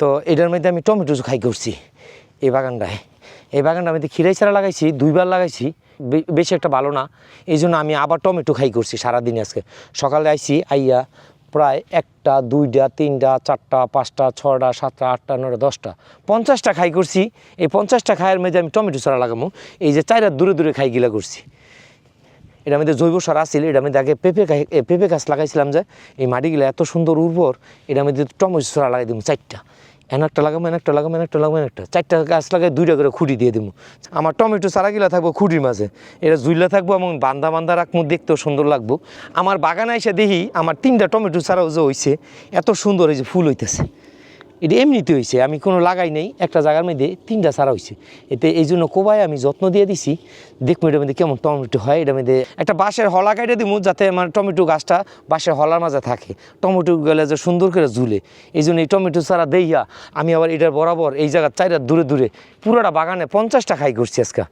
তো এটার মধ্যে আমি টমেটো খাই করছি এই বাগানটায়। এই বাগানটা আমি খিরাই ছাড়া লাগাইছি, দুইবার লাগাইছি বেশি একটা ভালো না। এই জন্য আমি আবার টমেটো খাই করছি সারাদিন আজকে। সকালে আইছি, আইয়া প্রায় একটা, দুইটা, তিনটা, চারটা, পাঁচটা ছটা সাতটা, আটটা নটা দশটা, পঞ্চাশটা খাই করছি এই পঞ্চাশটা খাইয়ের মধ্যে আমি টমেটো ছাড়া লাগামো। এই যে চাইরা দূরে দূরে খাই গিলা করছি। এটার মধ্যে জৈব সার আসছিল এটার মধ্যে আগে পেঁপে পেঁপে গাছ লাগাইছিলাম যে, এই মাটিগুলো এত সুন্দর উর্বর, এটার মধ্যে টমেটো সারা লাগাই দিব চারটা। এন একটা লাগাবো, এন একটা লাগাবো, এন একটা লাগাবো, এন একটা। চারটা গাছ লাগাই দুইটা করে খুঁটি দিয়ে দিব আমার টমেটো চারাগুলা থাকব খুঁটির মাঝে। এটা জুইলা থাকব এবং বান্দা বান্দা রাখব, দেখতেও সুন্দর লাগবো। আমার বাগানে এসে দেখি, আমার তিনটা টমেটো চারাও যে হয়েছে এত সুন্দর যে ফুল হইতেছে। এটা এমনিতে হয়েছে আমি কোনো লাগাই নাই, একটা জায়গার মধ্যে তিনটা ছাড়া হয়েছে এতে এই জন্য কোবায় আমি যত্ন দিয়ে দিছি, দেখব এটার মধ্যে কেমন টমেটো হয়, এটার মধ্যে একটা বাঁশের হলা কাটে দিব যাতে আমার টমেটো গাছটা বাঁশের হলার মাঝে থাকে। টমেটো গেলে যে সুন্দর করে ঝুলে, এই জন্য এই টমেটো ছাড়া দেইয়া আমি আবার এটার বরাবর এই জায়গার চাইরা দূরে দূরে পুরোটা বাগানে পঞ্চাশটা খাই করছি আজকে।